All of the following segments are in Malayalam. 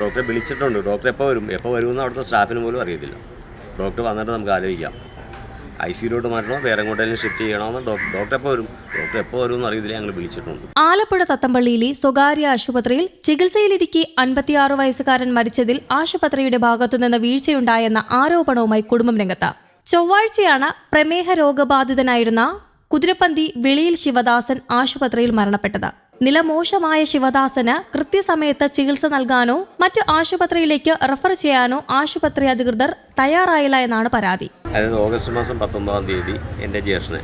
ഡോക്ടറെ വിളിച്ചിട്ടുണ്ട്. ഡോക്ടർ എപ്പോൾ വരും? എപ്പോൾ വരുമെന്ന് അവിടുത്തെ സ്റ്റാഫിന് പോലും അറിയത്തില്ല. ഡോക്ടർ വന്നിട്ട് നമുക്ക് ആലോചിക്കാം. ഐ സിയിലോട്ട് മാറ്റണോ? വേറെ എങ്ങോട്ടെങ്കിലും ഷിഫ്റ്റ് ചെയ്യണമെന്ന് ഡോക്ടർ എപ്പോൾ വരും? ഡോക്ടർ എപ്പോൾ വരുമെന്ന് അറിയത്തില്ല. ഞങ്ങൾ വിളിച്ചിട്ടുണ്ട്. ആലപ്പുഴ തത്തമ്പള്ളിയിലെ സ്വകാര്യ ആശുപത്രിയിൽ ചികിത്സയിലിരിക്കെ അൻപത്തിയാറ് വയസ്സുകാരൻ മരിച്ചതിൽ ആശുപത്രിയുടെ ഭാഗത്തുനിന്ന് വീഴ്ചയുണ്ടായെന്ന ആരോപണവുമായി കുടുംബം രംഗത്ത്. ചൊവ്വാഴ്ചയാണ് പ്രമേഹ രോഗബാധിതനായിരുന്ന കുതിരപ്പന്തി വെളിയിൽ ശിവദാസൻ ആശുപത്രിയിൽ മരണപ്പെട്ടത്. നില മോശമായ ശിവദാസന് കൃത്യസമയത്ത് ചികിത്സ നൽകാനോ മറ്റു ആശുപത്രിയിലേക്ക് റഫർ ചെയ്യാനോ ആശുപത്രി അധികൃതർ തയ്യാറായില്ല എന്നാണ് പരാതി. അതായത് ഓഗസ്റ്റ് മാസം പത്തൊമ്പതാം തീയതി എന്റെ ജ്യേഷ്ഠനെ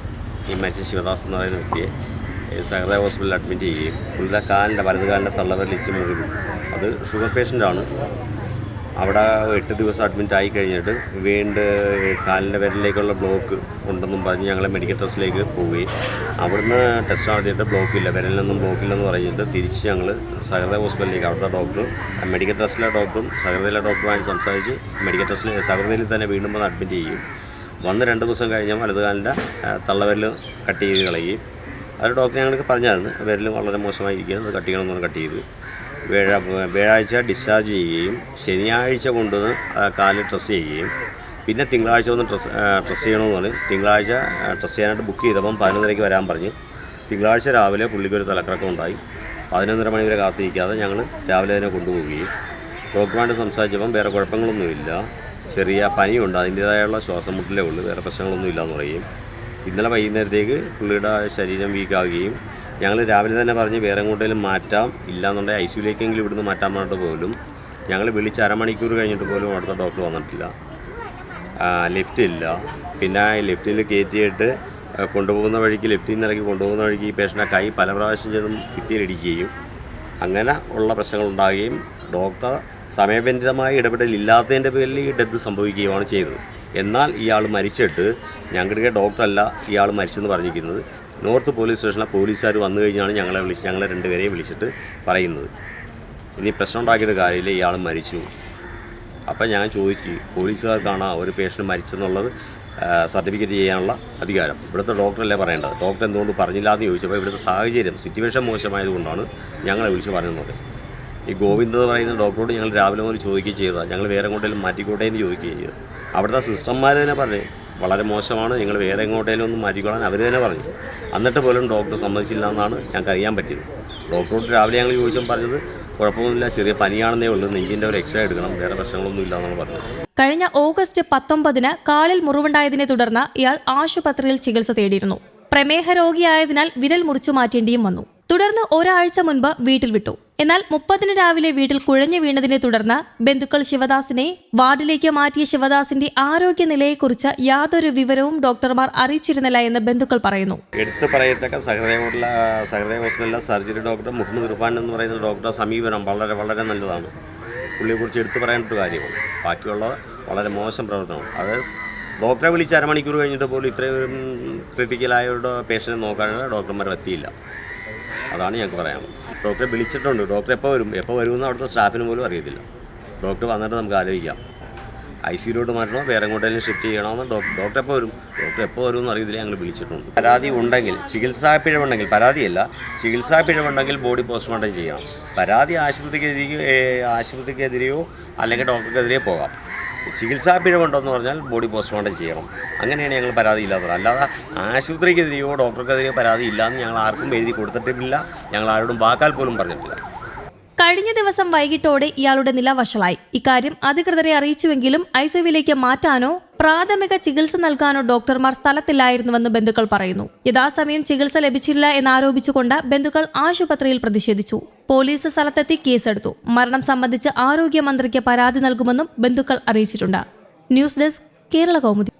ഈ മരിച്ച ശിവദാസ് എന്ന് പറയുന്ന വ്യക്തിയെ സഹൃദയ ഹോസ്പിറ്റലിൽ അഡ്മിറ്റ് ചെയ്യുകയും പുള്ളിയുടെ കാലിന്റെ വലത് കാലിന്റെ തള്ളവരിൽ ഇച്ചിരി അത് ഷുഗർ പേഷ്യന്റാണ്. അവിടെ എട്ട് ദിവസം അഡ്മിറ്റ് ആയി കഴിഞ്ഞിട്ട് വീണ്ടും കാലിന്റെ വിരലിലേക്കുള്ള ബ്ലോക്ക് ഉണ്ടെന്നും പറഞ്ഞ് ഞങ്ങൾ മെഡിക്കൽ ടെസ്റ്റിലേക്ക് പോവുകയും. അവിടുന്ന് ടെസ്റ്റ് നടത്തിയിട്ട് ബ്ലോക്കില്ല വിരലിനൊന്നും ബ്ലോക്കില്ലെന്ന് പറഞ്ഞിട്ട് തിരിച്ച് ഞങ്ങൾ സഹൃദയ ഹോസ്പിറ്റലിലേക്ക് അവിടുത്തെ ഡോക്ടർ മെഡിക്കൽ ടെസ്റ്റിലെ ഡോക്ടറും സഹൃദയിലെ ഡോക്ടറുമായിട്ട് സംസാരിച്ച് മെഡിക്കൽ ടെസ്റ്റിൽ സഹൃദയിൽ തന്നെ വീണ്ടും വന്ന് അഡ്മിറ്റ് ചെയ്യും വന്ന് രണ്ട് ദിവസം കഴിഞ്ഞാൽ വലതുകാലിന്റെ തള്ളവരൽ കട്ട് ചെയ്ത് കളയുകയും. അത് ഡോക്ടർ ഞങ്ങൾക്ക് പറഞ്ഞായിരുന്നു വിരൽ വളരെ മോശമായിരിക്കുന്നത് കട്ട് ചെയ്യണമെന്ന് പറഞ്ഞ് കട്ട് ചെയ്ത്. വ്യാഴ വ്യാഴാഴ്ച ഡിസ്ചാർജ് ചെയ്യുകയും ശനിയാഴ്ച കൊണ്ടുവന്ന് കാൽ ഡ്രസ്സ് ചെയ്യുകയും. പിന്നെ തിങ്കളാഴ്ച ഒന്ന് ഡ്രസ് ഡ്രസ്സ് ചെയ്യണമെന്ന് പറഞ്ഞ് തിങ്കളാഴ്ച ഡ്രസ്സ് ചെയ്യാനായിട്ട് ബുക്ക് ചെയ്തപ്പം പതിനൊന്നരയ്ക്ക് വരാൻ പറഞ്ഞ് തിങ്കളാഴ്ച രാവിലെ പുള്ളിക്ക് ഒരു തലക്കറക്കം ഉണ്ടായി. പതിനൊന്നര മണിവരെ കാത്തിരിക്കാതെ ഞങ്ങൾ രാവിലെ തന്നെ കൊണ്ടുപോവുകയും. ഡോക്ടറുമായിട്ട് സംസാരിച്ചപ്പം വേറെ കുഴപ്പങ്ങളൊന്നുമില്ല ചെറിയ പനിയുണ്ട് അതിന്റേതായുള്ള ശ്വാസം മുട്ടലേ ഉള്ളൂ വേറെ പ്രശ്നങ്ങളൊന്നും ഇല്ലയെന്ന് പറയുകയും. ഇന്നലെ വൈകുന്നേരത്തേക്ക് പുള്ളിയുടെ ശരീരം വീക്കാവുകയും ഞങ്ങൾ രാവിലെ തന്നെ പറഞ്ഞ് വേറെ എങ്ങോട്ടേലും മാറ്റാം ഇല്ലാന്നുണ്ടെങ്കിൽ ഐ സിയുലേക്കെങ്കിലും ഇവിടുന്ന് മാറ്റാൻ പറഞ്ഞിട്ട് പോലും ഞങ്ങൾ വിളിച്ച് അരമണിക്കൂർ കഴിഞ്ഞിട്ട് പോലും അവിടുത്തെ ഡോക്ടർ വന്നിട്ടില്ല. ലിഫ്റ്റ് ഇല്ല. പിന്നെ ലിഫ്റ്റിൽ കയറ്റിയിട്ട് കൊണ്ടുപോകുന്ന വഴിക്ക് ലിഫ്റ്റിൽ നിന്ന് ഇറക്കി കൊണ്ടുപോകുന്ന വഴിക്ക് ഈ പേഷ്യന്റെ കൈ പല പ്രാവശ്യം ചെന്നും ഭിത്തിയിലിടിക്കുകയും അങ്ങനെ ഉള്ള പ്രശ്നങ്ങൾ ഉണ്ടാകുകയും ഡോക്ടർ സമയബന്ധിതമായി ഇടപെടലില്ലാത്തതിന്റെ പേരിൽ ഈ ഡെത്ത് സംഭവിക്കുകയുമാണ് ചെയ്തത്. എന്നാൽ ഇയാൾ മരിച്ചിട്ട് ഞങ്ങളുടെ ഡോക്ടറല്ല ഇയാൾ മരിച്ചെന്ന് പറഞ്ഞിരിക്കുന്നത്. നോർത്ത് പോലീസ് സ്റ്റേഷനിലെ പോലീസുകാർ വന്നു കഴിഞ്ഞാണ് ഞങ്ങളെ വിളിച്ച് ഞങ്ങളെ രണ്ടുപേരെയും വിളിച്ചിട്ട് പറയുന്നത്. ഇനി പ്രശ്നം ഉണ്ടാക്കിയത് കാര്യമില്ല ഇയാൾ മരിച്ചു. അപ്പം ഞാൻ ചോദിച്ചു പോലീസുകാർക്കാണ് ഒരു പേഷ്യന്റ് മരിച്ചെന്നുള്ളത് സർട്ടിഫിക്കറ്റ് ചെയ്യാനുള്ള അധികാരം. ഇവിടുത്തെ ഡോക്ടറല്ലേ പറയേണ്ടത്? ഡോക്ടർ എന്തുകൊണ്ട് പറഞ്ഞില്ല എന്ന് ചോദിച്ചപ്പോൾ ഇവിടുത്തെ സാഹചര്യം സിറ്റുവേഷൻ മോശമായതുകൊണ്ടാണ് ഞങ്ങളെ വിളിച്ച് പറയുന്നത് ഈ ഗോവിന്ദ് എന്ന് പറയുന്ന ഡോക്ടറോട് ഞങ്ങൾ രാവിലെ മുതൽ ചോദിക്കുകയും ചെയ്തതാണ്. ഞങ്ങൾ വേറെ എങ്ങോട്ടേലും മാറ്റിക്കോട്ടെ എന്ന് ചോദിക്കുകയും ചെയ്തു. അവിടുത്തെ സിസ്റ്റർമാർ തന്നെ പറഞ്ഞു വളരെ മോശമാണ്. നിങ്ങൾ വേറെ എങ്ങോട്ടേലും ഒന്ന് മാറ്റിക്കോളാൻ അവർ തന്നെ പറഞ്ഞു. എന്നിട്ട് പോലും ഡോക്ടർ സമ്മതിച്ചില്ല എന്നാണ് ഞങ്ങൾക്ക് അറിയാൻ പറ്റിയത്. ഡോക്ടറോട് രാവിലെ ഞങ്ങൾ ചോദിച്ചപ്പോൾ പറഞ്ഞത് കുഴപ്പമൊന്നുമില്ല ചെറിയ പനിയാണെന്നേ ഉള്ളൂ. നെഞ്ചിന്റെ ഒരു എക്സ്റേ എടുക്കണം. വേറെ പ്രശ്നങ്ങളൊന്നും ഇല്ല എന്നാണ് പറഞ്ഞത്. കഴിഞ്ഞ ഓഗസ്റ്റ് പത്തൊമ്പതിന് കാലിൽ മുറിവുണ്ടായതിനെ തുടർന്ന് ഇയാൾ ആശുപത്രിയിൽ ചികിത്സ തേടിയിരുന്നു. പ്രമേഹ രോഗിയായതിനാൽ വിരൽ മുറിച്ചു മാറ്റേണ്ടിയും വന്നു. തുടർന്ന് ഒരാഴ്ച മുൻപ് വീട്ടിൽ വിട്ടു. എന്നാൽ മുപ്പതിന് രാവിലെ വീട്ടിൽ കുഴഞ്ഞു വീണതിനെ തുടർന്ന് ബന്ധുക്കൾ ശിവദാസിനെ വാർഡിലേക്ക് മാറ്റിയ ശിവദാസിന്റെ ആരോഗ്യനിലയെക്കുറിച്ച് യാതൊരു വിവരവും ഡോക്ടർമാർ അറിയിച്ചിരുന്നില്ല എന്ന് ബന്ധുക്കൾ പറയുന്നു. എടുത്തു പറയത്തക്ക സഹൃദയമുള്ള സഹൃദയ ഹോസ്പിറ്റലിലെ സർജറി ഡോക്ടർ മുഹമ്മദ് ഇർഫാൻ എന്ന് പറയുന്ന ഡോക്ടറുടെ സമീപനം വളരെ വളരെ നല്ലതാണ്. പുള്ളിയെക്കുറിച്ച് എടുത്തു പറയാനൊരു കാര്യമാണ്. ബാക്കിയുള്ള വളരെ മോശം പ്രവർത്തനമാണ്. അത് ഡോക്ടറെ വിളിച്ച് അരമണിക്കൂർ കഴിഞ്ഞിട്ട് പോലും ഇത്രയും ക്രിട്ടിക്കലായ ഒരു പേഷ്യനെ നോക്കാനുള്ള ഡോക്ടർമാർ എത്തിയില്ല. അതാണ് ഞങ്ങൾക്ക് പറയാനുള്ളത് ഡോക്ടറെ വിളിച്ചിട്ടുണ്ട്. ഡോക്ടർ എപ്പോൾ വരും? എപ്പോൾ വരുമെന്ന് അവിടുത്തെ സ്റ്റാഫിന് പോലും അറിയത്തില്ല. ഡോക്ടർ വന്നിട്ട് നമുക്ക് ആലോചിക്കാം. ഐ സിയിലോട്ട് മാറ്റണോ? വേറെ എങ്ങോട്ടെങ്കിലും ഷിഫ്റ്റ് ചെയ്യണമെന്ന് ഡോക്ടർ എപ്പോൾ വരും? ഡോക്ടർ എപ്പോൾ വരും വരുമെന്ന് അറിയത്തില്ല ഞങ്ങൾ വിളിച്ചിട്ടുണ്ട്. പരാതി ഉണ്ടെങ്കിൽ ചികിത്സാ പിഴവുണ്ടെങ്കിൽ പരാതിയല്ല ചികിത്സാ പിഴവുണ്ടെങ്കിൽ ബോഡി പോസ്റ്റ്മോർട്ടം ചെയ്യണം. പരാതി ആശുപത്രിക്കെതിരെയോ ആശുപത്രിക്കെതിരെയോ അല്ലെങ്കിൽ ഡോക്ടർക്കെതിരെയോ പോകാം. ചികിത്സാ പിഴവുണ്ടെന്ന് പറഞ്ഞാൽ ബോഡി പോസ്റ്റ്മോർട്ടം ചെയ്യണം. അങ്ങനെയാണ് ഞങ്ങൾ പരാതി ഇല്ലാത്തത്. അല്ലാതെ ആശുപത്രിക്കെതിരെയോ ഡോക്ടർക്കെതിരെയോ പരാതി ഇല്ലയെന്ന് ഞങ്ങൾ ആർക്കും എഴുതി കൊടുത്തിട്ടില്ല ഞങ്ങൾ ആരോടും വാക്കാൽ പോലും പറഞ്ഞിട്ടില്ല. കഴിഞ്ഞ ദിവസം വൈകിട്ടോടെ ഇയാളുടെ നില വഷളായി. ഇക്കാര്യം അധികൃതരെ അറിയിച്ചുവെങ്കിലും ഐസിയുവിലേക്ക് മാറ്റാനോ പ്രാഥമിക ചികിത്സ നൽകാനോ ഡോക്ടർമാർ സ്ഥലത്തില്ലായിരുന്നുവെന്ന് ബന്ധുക്കൾ പറയുന്നു. യഥാസമയം ചികിത്സ ലഭിച്ചില്ല എന്നാരോപിച്ചുകൊണ്ട് ബന്ധുക്കൾ ആശുപത്രിയിൽ പ്രതിഷേധിച്ചു. പോലീസ് സ്ഥലത്തെത്തി കേസെടുത്തു. മരണം സംബന്ധിച്ച് ആരോഗ്യമന്ത്രിക്ക് പരാതി നൽകുമെന്നും ബന്ധുക്കൾ അറിയിച്ചിട്ടുണ്ട്. News desk Kerala Kaumudi.